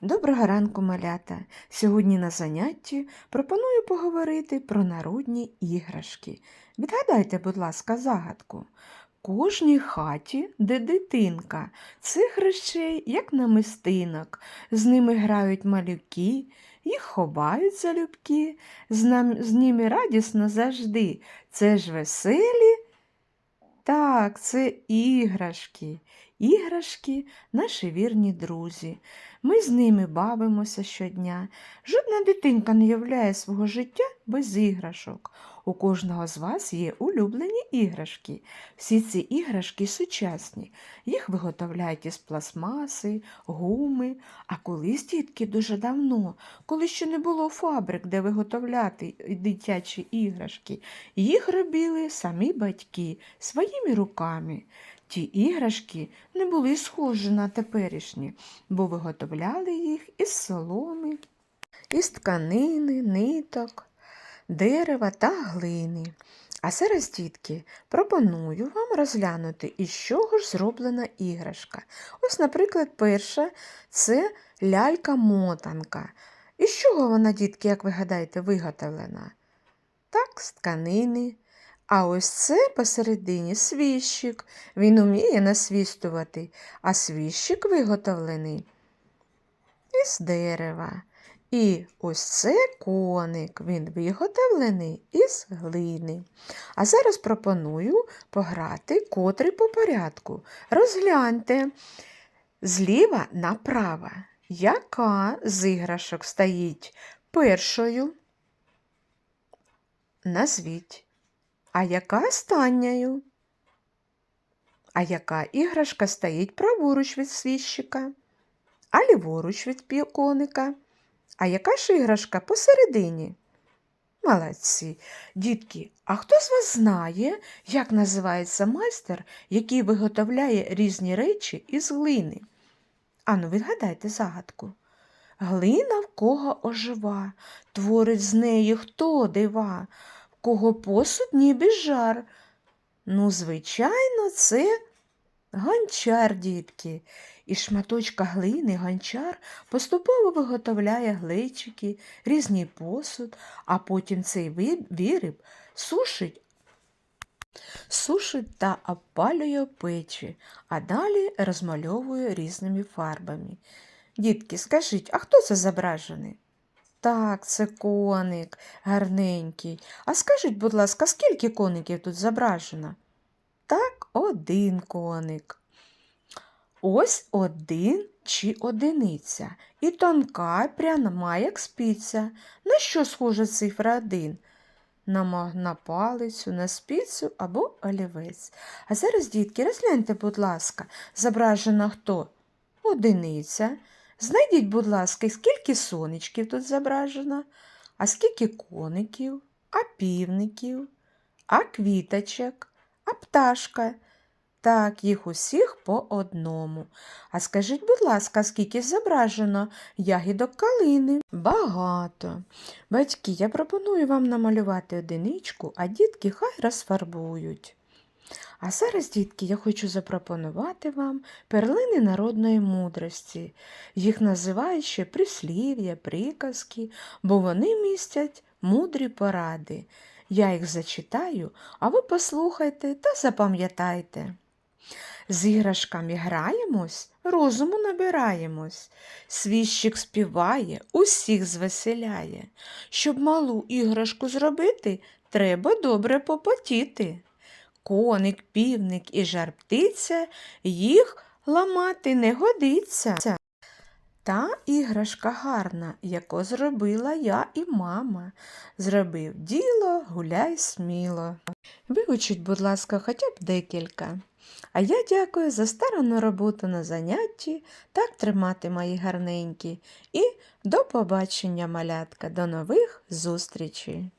Доброго ранку, малята! Сьогодні на занятті пропоную поговорити про народні іграшки. Відгадайте, будь ласка, загадку. Кожній хаті, де дитинка, цих речей, як намистинок, з ними грають малюки, їх ховають залюбки, з, нам, з ними радісно завжди. Це ж веселі. Так, це іграшки. Іграшки наші вірні друзі. Ми з ними бавимося щодня. Жодна дитинка не являє свого життя без іграшок. У кожного з вас є улюблені іграшки. Всі ці іграшки сучасні. Їх виготовляють із пластмаси, гуми. А колись, дітки, дуже давно, коли ще не було фабрик, де виготовляти дитячі іграшки, їх робили самі батьки своїми руками. Ті іграшки не були схожі на теперішні, бо виготовляли їх із соломи, із тканини, ниток, дерева та глини. А зараз, дітки, пропоную вам розглянути, із чого ж зроблена іграшка. Ось, наприклад, перша це лялька-мотанка. Із чого вона, дітки, як ви гадаєте, виготовлена? Так, з тканини. А ось це посередині свіщик. Він уміє насвістувати, а свіщик виготовлений із дерева. І ось це коник, він виготовлений із глини. А зараз пропоную пограти котрий по порядку. Розгляньте зліва направо, яка з іграшок стоїть першою. Назвіть. А яка останньою? А яка іграшка стоїть праворуч від свіщика, а ліворуч від піконика? А яка ж іграшка посередині? Молодці, дітки, а хто з вас знає, як називається майстер, який виготовляє різні речі із глини? Ану, відгадайте загадку. Глина в кого ожива, творить з неї хто дива, кого посуд ніби жар. Ну, звичайно, це гончар, дітки. Із шматочка глини гончар поступово виготовляє глечики, різний посуд, а потім цей виріб сушить, сушить та опалює печі, а далі розмальовує різними фарбами. Дітки, скажіть, а хто це зображений? Так, це коник, гарненький. А скажіть, будь ласка, скільки коників тут зображено? Так, один коник. Ось один чи одиниця. І тонка, пряма, як спиця. На що схожа цифра один? На, на палицю, на спицю або олівець. А зараз, дітки, розгляньте, будь ласка, зображена хто? Одиниця. Знайдіть, будь ласка, скільки сонечків тут зображено, а скільки коників, а півників, а квіточок, а пташка. Так, їх усіх по одному. А скажіть, будь ласка, скільки зображено ягідок калини? Багато. Батьки, я пропоную вам намалювати одиничку, а дітки хай розфарбують. А зараз, дітки, я хочу запропонувати вам перлини народної мудрості. Їх називають ще прислів'я, приказки, бо вони містять мудрі поради. Я їх зачитаю, а ви послухайте та запам'ятайте. З іграшками граємось, розуму набираємось. Свіщик співає, усіх звеселяє. Щоб малу іграшку зробити, треба добре попотіти. Коник, півник і жар птиця, їх ламати не годиться. Та іграшка гарна, яку зробила я і мама. Зробив діло, гуляй сміло. Вивчіть, будь ласка, хоча б декілька. А я дякую за старанну роботу на занятті, так тримати мої гарненькі. І до побачення, малятка, до нових зустрічей!